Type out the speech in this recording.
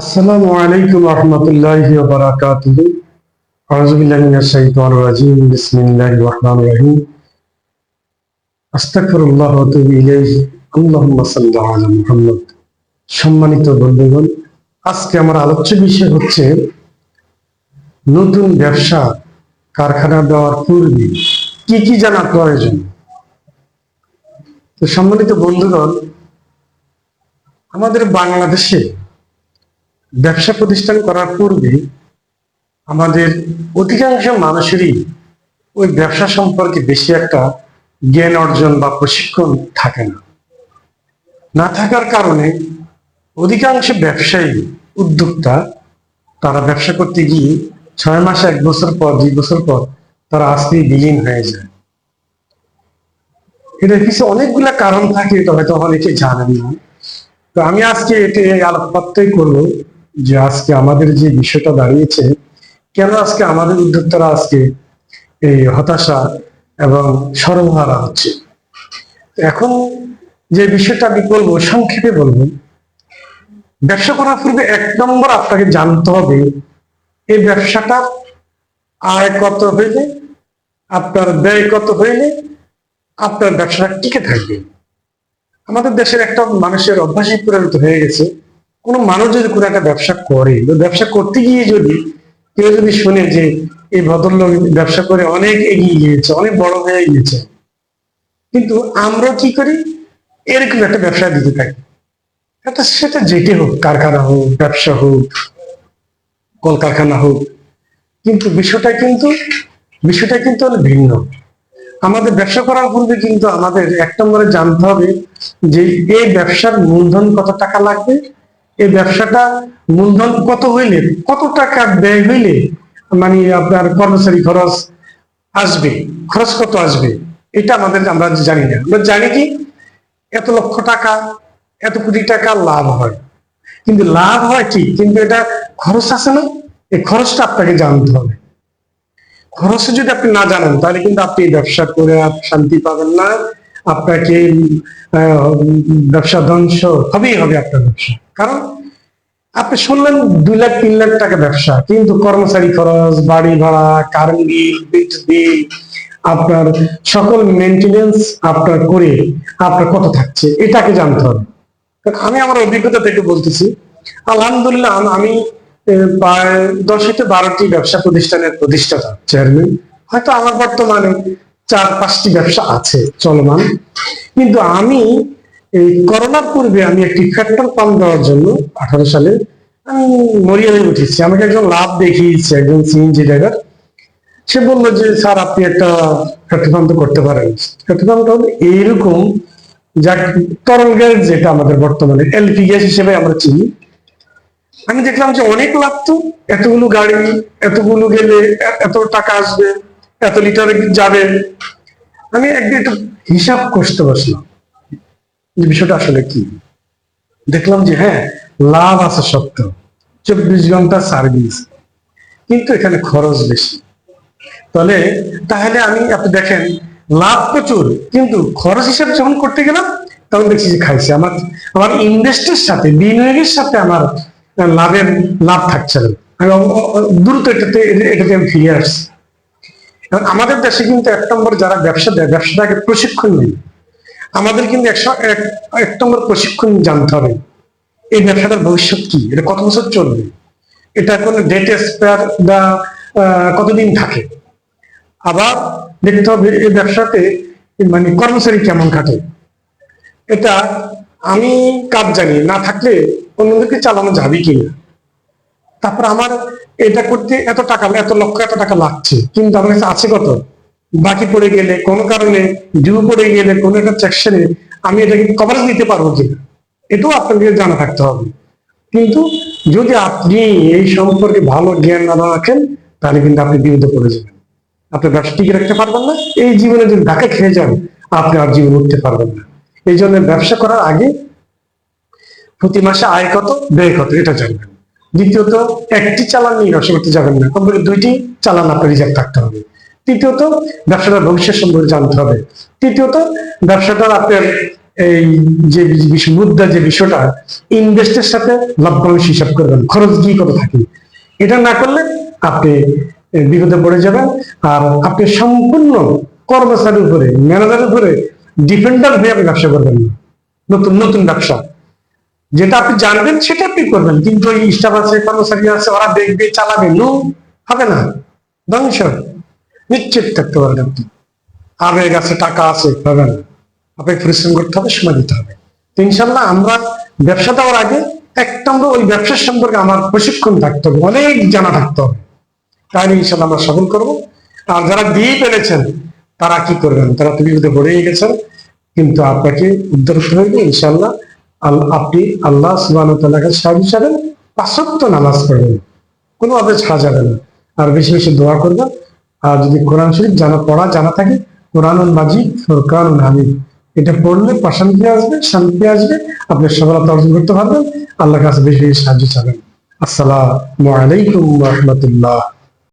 আসসালামু আলাইকুম রহমতুল্লাহি বারাকাতুহু। আউযু বিল্লাহি মিনাশ শাইতানির রাজিম। বিসমিল্লাহির আস্তাগফিরুল্লাহ ওয়া ইলাইহি। আল্লাহুম্মা সাল্লি আলা মুহাম্মদ। সম্মানিত বন্ধুগণ, আজকে আমার আলোচ্য বিষয় হচ্ছে নতুন ব্যবসা কারখানা দেওয়ার পূর্বে কি কি জানা প্রয়োজন? তো সম্মানিত বন্ধুগণ, আমাদের বাংলাদেশে ব্যবসা প্রতিষ্ঠান করার পূর্বে আমাদের অধিকাংশ মানুষেরই ওই ব্যবসা সম্পর্কে বেশি একটা জ্ঞান অর্জন বা প্রশিক্ষণ থাকে না। না থাকার কারণে অধিকাংশ ব্যবসায়ী উদ্যোক্তা তারা ব্যবসা করতে গিয়ে ছয় মাস, এক বছর পর, দুই বছর পর তারা আস্তেই বিলীন হয়ে যায়। এটার পিছনে অনেকগুলা কারণ থাকে এটা হয়তো অনেকে জানেন না। তো আমি আজকে এটি আলোকপাতই করব। যে আজকে আমাদের যে বিষয়টা দাঁড়িয়েছে, কেন আজকে আমাদের উদ্যোক্তারা আজকে এই হতাশা এবং সর্বহারা হচ্ছে? এখন যে বিষয়টা আমি বলব, সংক্ষেপে বলব, ব্যবসা করার পূর্বে এক নম্বর আপনাকে জানতে হবে, এই ব্যবসাটা আয় কত হইলে, আপনার ব্যয় কত হইলে আপনার ব্যবসাটা টিকে থাকবে? আমাদের দেশের একটা মানুষের অভ্যাসে পরিণত হয়ে গেছে কোনো মানুষ যদি কোনো একটা ব্যবসা করে ব্যবসা করতে গিয়ে যদি কেউ যদি শুনে যে এই ভদ্রলোক ব্যবসা করে অনেক এগিয়ে গিয়েছে, অনেক বড় হয়ে গিয়েছে, কিন্তু আমরা কি করি? এরকম একটা ব্যবসা দিতে থাকি। এটা সেটা যেটি হোক, কারখানা হোক, ব্যবসা হোক, কলকারখানা হোক, কিন্তু বিষয়টা কিন্তু বিষয়টা কিন্তু অনেক ভিন্ন। আমাদের ব্যবসা করার পূর্বে কিন্তু আমাদের এক নম্বরে জানতে হবে যে এই ব্যবসার মূলধন কত টাকা লাগবে এই ব্যবসাটা মূলধন কত হইলে, কত টাকা ব্যয় হইলে মানে আপনার কর্মচারী খরচ আসবে, খরচ কত আসবে, এটা আমাদের আমরা জানি না। আমরা জানি কি, এত লক্ষ টাকা, এত কোটি টাকা লাভ হয়। কিন্তু লাভ হয় ঠিক কিন্তু এটা খরচ আছে না? এই খরচটা আপনাকে জানতে হবে। খরচ যদি আপনি না জানেন, তাহলে কিন্তু আপনি ব্যবসা করে শান্তি পাবেন না। আপনাকে ব্যবসা ধ্বংস হবেই হবে আপনার ব্যবসা। কারণ আপনি শুনলেন দুই লাখ, তিন লাখ টাকা ব্যবসা, কিন্তু কর্মচারী খরচ, বাড়ি ভাড়া কারেন্ট বিল বিদ্যুৎ বিল আপনার সকল মেনটেনেন্স আপনার করে আপনার কত থাকছে, এটাকে জানতে হবে। আমি আমার অভিজ্ঞতা থেকে বলতেছি, আলহামদুলিল্লাহ আমি প্রায় দশ থেকে বারোটি ব্যবসা প্রতিষ্ঠানের প্রতিষ্ঠাতা চেয়ারম্যান হয়তো আমার বর্তমানে চার পাঁচটি ব্যবসা আছে চলমান। কিন্তু আমি এই করোনার পূর্বে আমি একটি পেট্রোল পাম্প দেওয়ার জন্য আঠারো সালে আমি মরিয়া হয়ে উঠেছি। আমাকে একজন লাভ দেখিয়েছে, একজন সিএনজি ড্রাইভার সে বলল যে, স্যার, আপনি একটা পেট্রোল পাম্প করতে পারেন। পেট্রোল পাম্পটা হলো এইরকম যা তরল গ্যাস যেটা আমাদের বর্তমানে এলপি গ্যাস হিসেবে আমরা চিনি। আমি দেখলাম যে অনেক লাভ তো, এতগুলো গাড়ি, এতগুলো গেলে এত টাকা আসবে। এত লিটার যাবে? আমি একদিন একটু হিসাব করতে বসলাম যে বিষয়টা আসলে কি। দেখলাম যে হ্যাঁ লাভ আছে সত্য চব্বিশ ঘণ্টা সার্ভিস কিন্তু এখানে খরচ বেশি। তাহলে তাহলে আমি, আপনি দেখেন, লাভ প্রচুর, কিন্তু খরচ হিসাবে যখন করতে গেলাম, তখন দেখছি যে খাইছে। আমার আমার ইনভেস্টের সাথে, বিনিয়োগের সাথে আমার লাভের লাভ থাকছে না। আমি দ্রুত এটাতে এটাতে আমি ফিরে আসছি। এখন আমাদের দেশে কিন্তু এক নম্বর যারা ব্যবসা দেয়, ব্যবসাটাকে প্রশিক্ষণ নেই আমাদের কিন্তু একশো, এক নম্বর প্রশিক্ষণ জানতে হবে। এই ব্যবসাটার ভবিষ্যৎ কি? এটা কত বছর চলবে? এটা কোনো ডেট এক্সপায়ার বা কতদিন থাকে? আবার দেখতে হবে এই ব্যবসাতে মানে কর্মচারী কেমন খাটে। এটা আমি কাজ জানি, না থাকলে অন্যদেরকে চালানো যাবে কিনা। তারপর আমার এটা করতে এত টাকা, এত লক্ষ, এত টাকা লাগছে। কিন্তু আমার কাছে আছে কত? বাকি পড়ে গেলে, কোনো কারণে ডিউ পড়ে গেলে, কোনো একটা সেকশনে আমি এটাকে কভারেজ দিতে পারব কিনা এটাও আপনাকে জানা থাকতে হবে। কিন্তু যদি আপনি এই সম্পর্কে ভালো জ্ঞান না রাখেন, তাহলে কিন্তু আপনি বিরুদ্ধে পড়ে যাবেন। আপনার ব্যবসা টিকে রাখতে পারবেন না, এই জীবনে যদি ধাক্কা খেয়ে যান, আপনি আর জীবন উঠতে পারবেন না। এই জন্য ব্যবসা করার আগে প্রতি মাসে আয় কত, ব্যয় কত, এটা জানবেন। দ্বিতীয়ত, একটি চালান নিয়ে ব্যবসা করতে যাবেন না। কমপক্ষে দুইটি চালান আপনার রিজার্ভ থাকতে হবে। তৃতীয়ত, ব্যবসাটার ভবিষ্যৎ সম্পর্কে জানতে হবে। তৃতীয়ত ব্যবসাটার আপনার এই যে মুদ্রা যে বিষয়টা, ইনভেস্টের সাথে লভ্যাংশ হিসাব করবেন। খরচ কি কত থাকে? এটা না করলে আপনি বিপদে পড়ে যাবেন। আর আপনি সম্পূর্ণ কর্মচারীর উপরে, ম্যানেজারের উপরে ডিপেন্ডার হয়ে আপনি ব্যবসা করবেন না। নতুন নতুন ব্যবসা। যেটা আপনি জানবেন সেটা আপনি করবেন। কিন্তু ওই স্টাফ আছে কর্মচারী আছে, ওরা দেখবে, চালাবে নো হবে না। ধ্বংস। নিশ্চিত থাকতে পারেন আপনি। আবেগ আছে, টাকা আছে, হবে না। আপনাকে পরিশ্রম করতে হবে, সময় দিতে হবে। ইনশাল্লাহ আমরা ব্যবসা দেওয়ার আগে এক নম্বর ওই ব্যবসার সম্পর্কে আমার প্রশিক্ষণ থাকতে হবে, অনেক জানা থাকতে হবে। তাহলে ইনশাল্লাহ আমরা সফল করব। আর যারা দিয়ে ফেলেছেন, তারা কি করবেন? তারা তো বিপদে পড়েই গেছেন। কিন্তু আপনাকে উদ্ধার হবে ইনশাল্লাহ আপনি আল্লাহ সুবাহ চাবেন পাঁচত্ব নামাজ পড়বেন কোনোভাবে ছাড়া যাবে না। আর বেশি বেশি দোয়া করবেন। আর যদি কোরআন শরীফ জানা পড়া জানা থাকে কোরআন মাজিদ ফোরকান হামিদ। এটা পড়লে প্রশান্তি আসবে, শান্তি আসবে, আপনি সফলতা অর্জন করতে পারবেন। আল্লাহ কাছে বেশি বেশি সাহায্য চাবেন। আসসালামু আলাইকুম রহমতুল্লাহ।